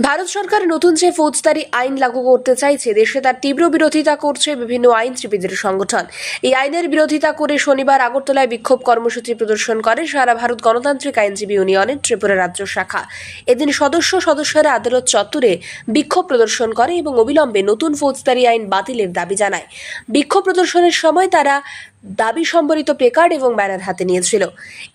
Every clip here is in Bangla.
ভারত সরকার নতুন যে ফৌজদারি আইন লাগু করতে চাইছে, দেশে তার তীব্র বিরোধিতা করছে বিভিন্ন আইনজীবীদের সংগঠন। এই আইনের বিরোধিতা করে শনিবার আগরতলায় বিক্ষোভ কর্মসূচি প্রদর্শন করে সারা ভারত গণতান্ত্রিক আইনজীবী ইউনিয়নের ত্রিপুরা রাজ্য শাখা। এদিন সদস্য সদস্যরা আদালত চত্বরে বিক্ষোভ প্রদর্শন করে এবং অবিলম্বে নতুন ফৌজদারি আইন বাতিলের দাবি জানায়। বিক্ষোভ প্রদর্শনের সময় তারা দাবি সম্বলিত প্লেকার্ড এবং ব্যানার হাতে নিয়েছিল।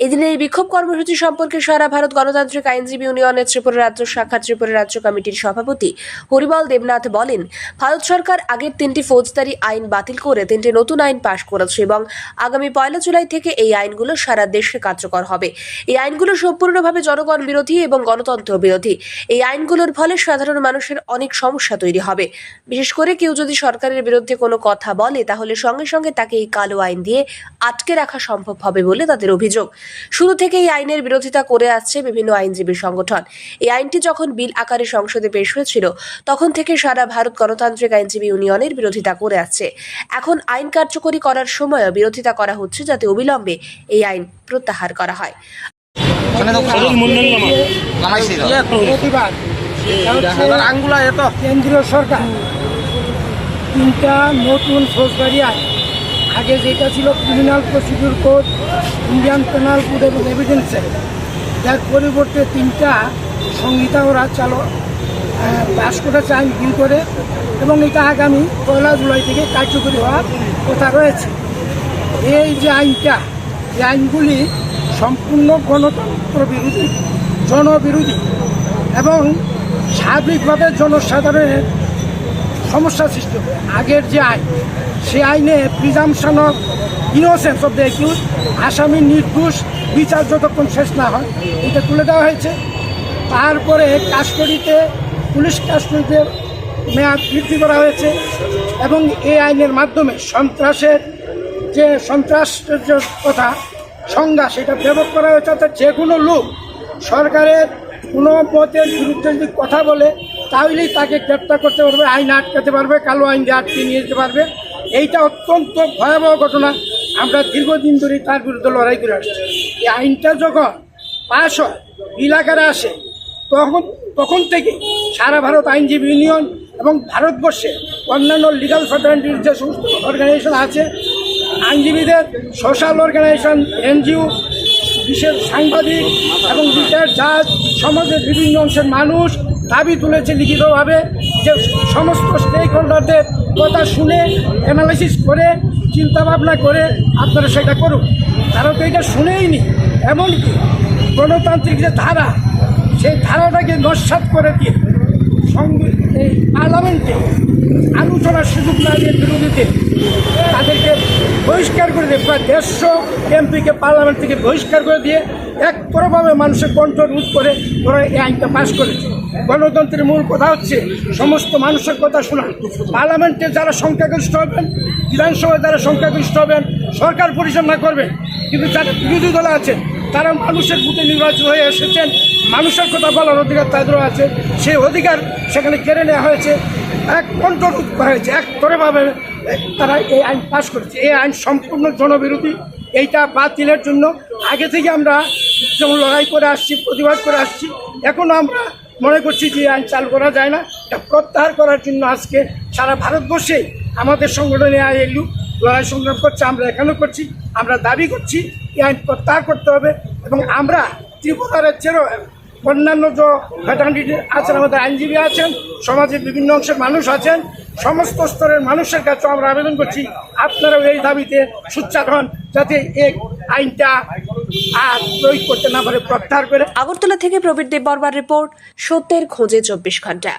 এদিনের এই বিক্ষোভ কর্মসূচি সম্পর্কে সারা ভারত গণতান্ত্রিক আইনজীবী ইউনিয়নের ত্রিপুরা রাজ্য শাখা, ত্রিপুরা রাজ্য কমিটির সভাপতি হরিবল দেবনাথ বলেন, ভারত সরকার আগের তিনটি ফৌজদারি আইন বাতিল করে তিনটি নতুন আইন পাশ করেছে এবং আগামী পয়লা জুলাই থেকে এই আইনগুলো সারা দেশে কার্যকর হবে। এই আইনগুলো সম্পূর্ণভাবে জনগণ বিরোধী এবং গণতন্ত্র বিরোধী। এই আইনগুলোর ফলে সাধারণ মানুষের অনেক সমস্যা তৈরি হবে। বিশেষ করে কেউ যদি সরকারের বিরুদ্ধে কোনো কথা বলে, তাহলে সঙ্গে সঙ্গে তাকে এই কালো আইন দিয়ে আটকে রাখা সম্ভব হবে বলে তাদের অভিযোগ। শুরু থেকে এই আইনের বিরোধিতা করে আসছে বিভিন্ন আইনজীবী সংগঠন। এই আইনটি যখন বিল আকারে সংসদে পেশ হয়েছিল তখন থেকে সারা ভারত গণতান্ত্রিক আইনজীবী ইউনিয়নের বিরোধিতা করে আসছে। এখন আইন কার্যকরী করার সময়ও বিরোধিতা করা হচ্ছে যাতে অবিলম্বে এই আইন প্রত্যাহার করা হয়। কেন্দ্রীয় সরকার। তিনটা নতুন ফৌজদারি আইন। আগে যেটা ছিল criminal procedure code Indian penal code এবং এভিডেন্স যার পরিবর্তে তিনটা সংহিতা ওরা চালু পাশ করেছে আইন বিল করে, এবং এটা আগামী পয়লা জুলাই থেকে কার্যকরী হওয়ার কথা রয়েছে। এই যে আইনটা, এই আইনগুলি সম্পূর্ণ গণতন্ত্র বিরোধী, জনবিরোধী, এবং স্বাভাবিকভাবে জনসাধারণের সমস্যা সৃষ্টি হবে। আগের যে আইন সে আইনে presumption of innocence of the accuse আসামির নির্দোষ, বিচার যতক্ষণ শেষ না হয়, এটা তুলে দেওয়া হয়েছে। তারপরে কাস্টডিতে, পুলিশ কাস্টডিতে মেয়াদ বৃদ্ধি করা হয়েছে এবং এই আইনের মাধ্যমে সন্ত্রাসের যে সন্ত্রাসের যে কথা, সংজ্ঞা, সেটা ব্যবহার করা হয়েছে। অর্থাৎ যে কোনো লোক সরকারের কোনো মতের বিরুদ্ধে যদি কথা বলে তাহলেই তাকে গ্রেপ্তার করতে পারবে, আইন আটকাতে পারবে, কালো আইন দিয়ে আটকে নিয়ে যেতে পারবে। এইটা অত্যন্ত ভয়াবহ ঘটনা। আমরা দীর্ঘদিন ধরে তার বিরুদ্ধে লড়াই করে আসছি। এই আইনটা যখন পাশ হয় এলাকারে আসে, তখন তখন থেকে সারা ভারত আইনজীবী ইউনিয়ন এবং ভারতবর্ষে অন্যান্য লিগাল ফ্যাটার্নিটির যে সমস্ত অর্গানাইজেশন আছে, আইনজীবীদের সোশ্যাল অর্গানাইজেশন এনজিও বিশেষ সাংবাদিক এবং রিটায়ার জাজ সমাজের বিভিন্ন অংশের মানুষ দাবি তুলেছে লিখিতভাবে যে সমস্ত স্টেক হোল্ডারদের কথা শুনে অ্যানালাইসিস করে চিন্তা ভাবনা করে আপনারা সেটা করুন। তারা তো এটা শুনেই নি। এমনকি গণতান্ত্রিক যে ধারা, সেই ধারাটাকে নস্বাত করে দিয়ে এই পার্লামেন্টে আলোচনার সুযোগ না দিয়ে বিরোধীতে তাদেরকে বহিষ্কার করে দিয়ে প্রায় দেড়শো এমপিকে পার্লামেন্ট থেকে বহিষ্কার করে দিয়ে একতরফভাবে মানুষের কণ্ঠ রোধ করে ওরা এই আইনটা পাশ করেছে। গণতন্ত্রের মূল কথা হচ্ছে সমস্ত মানুষের কথা শোনা। পার্লামেন্টে যারা সংখ্যাগরিষ্ঠ হবেন, বিধানসভায় যারা সংখ্যাগরিষ্ঠ হবেন, সরকার পরিচালনা করবেন, কিন্তু যারা বিরোধী দল আছেন তারা মানুষের বুথে নির্বাচিত হয়ে এসেছেন। মানুষের কথা বলার অধিকার তাদেরও আছে। সেই অধিকার সেখানে কেড়ে নেওয়া হয়েছে। এক কণ্ঠরোধ করা হয়েছে। এক তরেভাবে তারা এই আইন পাশ করেছে। এই আইন সম্পূর্ণ জনবিরোধী। এইটা বাতিলের জন্য। আগে থেকে আমরা যেমন লড়াই করে আসছি, প্রতিবাদ করে আসছি, এখনও আমরা মনে করছি যে আইন চালু করা যায় না। প্রত্যাহার করার জন্য আজকে সারা ভারতবর্ষে আমাদের সংগঠনে আইএলইউ লড়াই সংগ্রাম করছে, আমরা এখানেও করছি, আমরা দাবি করছি, এই আইন প্রত্যাহার করতে হবে এবং আমরা ত্রিপুরা রাজ্যেরও অন্যান্য যে ফ্যাটার্নিটি আছেন, আমাদের আইনজীবী আছেন, সমাজের বিভিন্ন অংশের মানুষ আছেন, সমস্ত স্তরের মানুষের কাছে আমরা আবেদন করছি, আপনারাও এই দাবিতে সুচ্চার হন যাতে এই আইনটা আর প্রয়োগ করতে না পারে, প্রত্যাহার করে। আগরতলা থেকে প্রবীর দেব বর্মার রিপোর্ট, সত্যের খোঁজে চব্বিশ ঘণ্টা।